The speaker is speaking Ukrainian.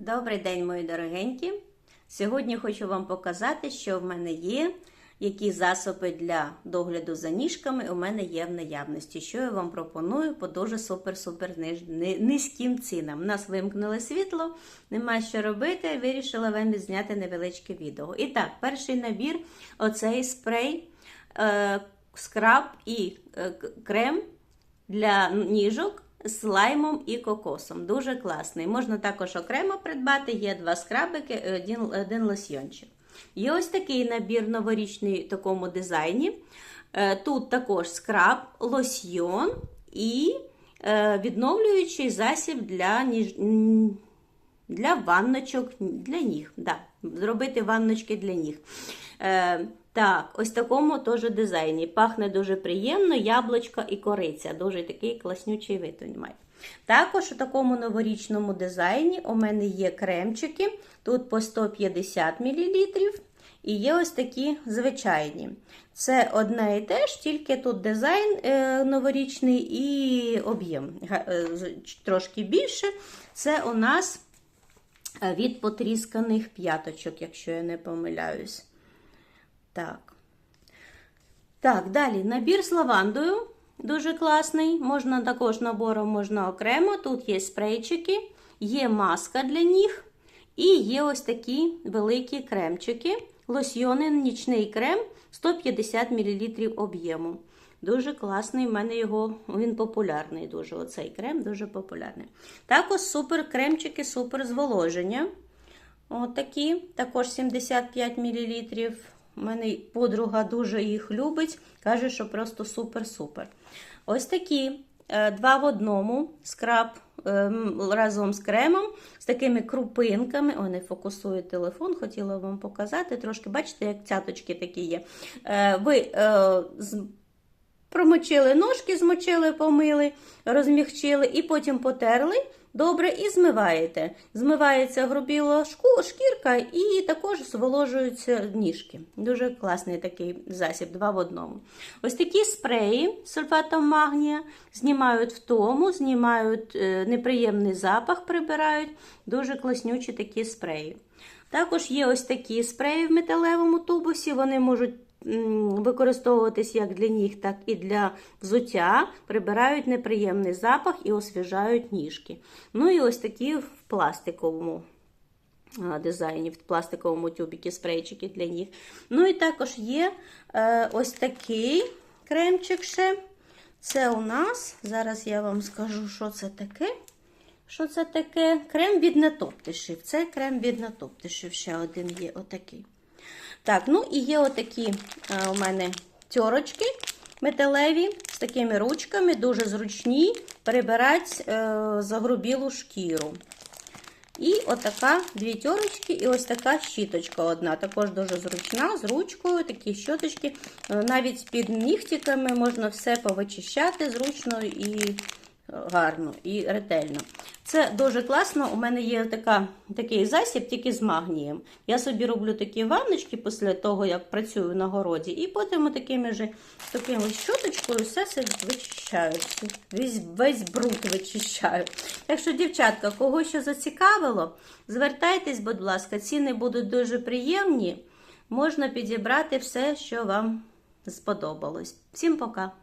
Добрий день, мої дорогенькі. Сьогодні хочу вам показати, що в мене є, які засоби для догляду за ніжками у мене є в наявності. Що я вам пропоную по дуже супер-супер низьким цінам. У нас вимкнули світло, нема що робити. Вирішила вам зняти невеличке відео. І так, перший набір оцей спрей, е, скраб і е, крем для ніжок з лаймом і кокосом. Дуже класний. Можна також окремо придбати. Є два скрабики, один, один лосьйончик. Є ось такий набір новорічний в такому дизайні. Е, Тут також скраб, лосьйон і е, відновлюючий засіб для ніж... для ванночок для ніг. Да, зробити ванночки для ніг. Так, ось такому теж дизайні. Пахне дуже приємно, яблучко і кориця. Дуже такий класнючий вид має. Також у такому новорічному дизайні у мене є кремчики, тут по 150 мл. І є ось такі звичайні. Це одне і те ж, тільки тут дизайн е, новорічний і об'єм е, трошки більше. Це у нас е, від потрісканих п'яточок, якщо я не помиляюсь. Так. Так, далі набір з лавандою. Дуже класний. Можна також набором можна окремо. Тут є спрейчики, є маска для ніг. І є ось такі великі кремчики. Лосьйони, нічний крем 150 мл об'єму. Дуже класний, в мене його, він популярний дуже. Оцей крем дуже популярний. Також супер кремчики, супер зволоження. Отакі, також 75 мл. У мене подруга дуже їх любить. Каже, що просто супер-супер. Ось такі е, два в одному скраб е, разом з кремом, з такими крупинками. О, не фокусує телефон, хотіла вам показати. Трошки, бачите, як цяточки такі є. Е, Ви Промочили ножки, змочили, помили, розмягчили і потім потерли добре і змиваєте. Змивається грубіла шкірка і також зволожуються ніжки. Дуже класний такий засіб, два в одному. Ось такі спреї з сульфатом магнія знімають втому, знімають е, неприємний запах, прибирають. Дуже класнючі такі спреї. Також є ось такі спреї в металевому тубусі, вони можуть використовуватись як для ніг, так і для взуття, прибирають неприємний запах і освіжають ніжки. Ну і ось такі в пластиковому дизайні, в пластиковому тюбіки спрейчики для ніг. Ну і також є е, ось такий кремчик ще. Це у нас, зараз я вам скажу, що це таке. Що це таке? Крем від натоптишів. Це крем від натоптишів. Ще один є отакий. Так, ну і є отакі е, у мене тьорочки металеві з такими ручками, дуже зручні, перебирати е, загрубілу шкіру. І отака дві тьорочки, і ось така щіточка одна. Також дуже зручна, з ручкою, такі щоточки. Е, Навіть під нігтиками можна все повичищати зручно і гарно, і ретельно. Це дуже класно. У мене є така, такий засіб тільки з магнієм. Я собі роблю такі ванночки після того, як працюю на городі, і потім такими же, такими щоточкою все це вичищаю. Весь, весь бруд вичищаю. Так що, дівчатка, кого що зацікавило, звертайтесь, будь ласка, ціни будуть дуже приємні. Можна підібрати все, що вам сподобалось. Всім пока!